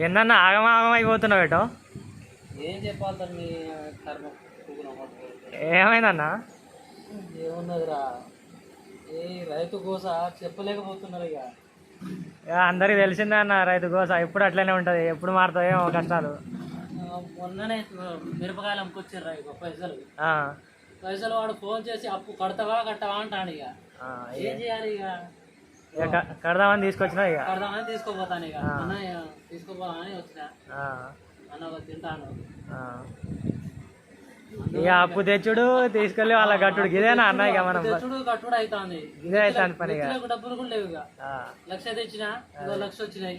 ఏందన్నా ఆగమాగం అయిపోతున్నావు ఏటో? ఏం చెప్పాలి ఏమైందన్నా? ఏమున్నదిరా? ఏ రైతు కోస చెప్పలేకపోతున్నారు ఇక. ఇక అందరికి తెలిసిందే అన్న రైతు కోసం ఎప్పుడు అట్లనే ఉంటుంది? ఎప్పుడు మారుతాయేమో కష్టాలు. మొన్ననే మిరపకాయలు అమ్ముకొచ్చారు ఇక పైసలు. పైసలు వాడు ఫోన్ చేసి అప్పు కడతావా కట్టవా అంటాడు ఇక. ఏం చేయాలి ఇక? కడదామని తీసుకొచ్చినా ఇక. కడదామని తీసుకోపోతాను ఇక. అన్న తీసుకోపోదామని వచ్చిన. ఆ, అన్న ఒక తింటాను. ఇక అప్పు తెచ్చుడు తీసుకెళ్ళి వాళ్ళ గట్టుడు. ఇదేనా అన్న ఇక మనం. తెచ్చుడు కట్టుడు అవుతుంది ఇదే అవుతుంది పని డబ్బులు కూడా లేవు ఇక. లక్ష తెచ్చిన లక్ష వచ్చినాయి.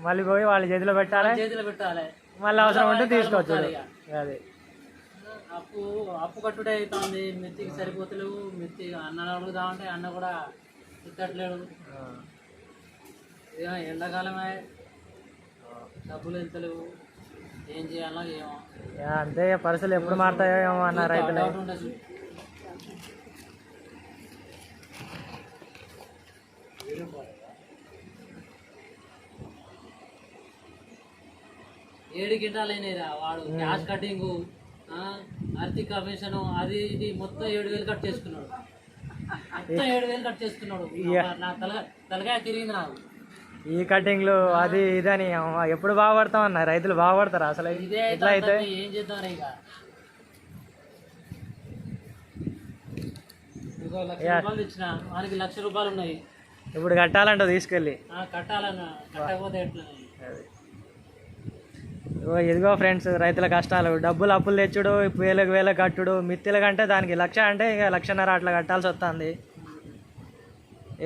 మళ్ళీ పోయి వాళ్ళ చేతిలో పెట్టాలి. చేతిలో పెట్టాలి. మళ్ళీ అవసరం ఉంటే తీసుకోవచ్చు. అది. అప్పు అప్పు కట్టుడే అవుతుంది మెత్తికి సరిపోతలేవు. మెత్తి అన్న అడుగుదామంటే అన్న కూడా ఇక ఎండాకాలమే. డబ్బులు వెళ్తలేవు ఏం చేయాలో ఏమో. అంతే పరిస్థితులు ఎప్పుడు మారుతాయో ఏమో అన్న రైతులు. ఏడు గింటాలు అయినాయిరా వాడు. క్యాష్ కటింగ్ ఆర్థిక కమిషన్ అది ఇది మొత్తం ఏడు వేలు కట్ చేసుకున్నాడు. ఏడు వేలు కట్ చేసుకున్నాడు. నా తలగా తలకాయ తిరిగింది నాకు. ఈ కటింగ్లు అది ఇదని ఎప్పుడు బాగుపడతాం అన్న? రైతులు బాగుపడతారు అసలు? ఎట్లా అయితే? ఏం చేద్దాం లక్ష రూపాయలు ఉన్నాయి. ఇప్పుడు కట్టాలంట తీసుకెళ్ళి. కట్టాలన్న. కట్టకపోతే ఎట్లా? ఇదిగో ఫ్రెండ్స్ రైతుల కష్టాలు. డబ్బులు అప్పులు తెచ్చుడు వేలకు వేల కట్టుడు. మిత్తిల కంటే దానికి లక్ష అంటే ఇక లక్షన్నర అట్లా కట్టాల్సి వస్తుంది.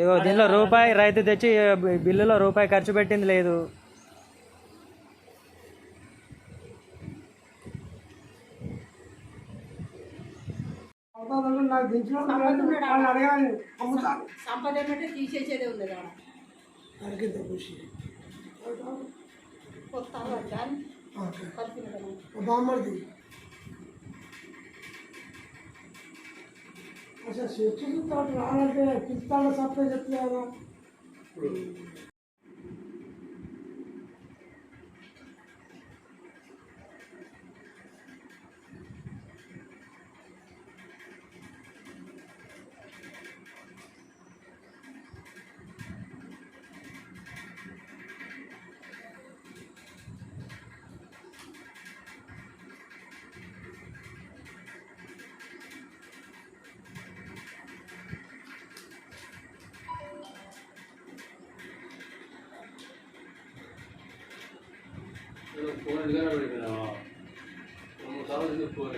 ఇగో దీనిలో రూపాయి రైతు తెచ్చి బిల్లులో రూపాయి ఖర్చు పెట్టింది లేదు. సంపద తీసేసేదే ఉంది కొత్త बामर दी। अच्छा शेती तो ताट राहणार सब पे सापडे घेतले ना ఫోన్ ఎదుగురా పెడిపోయినావా మూడు సార్లు ఫోన్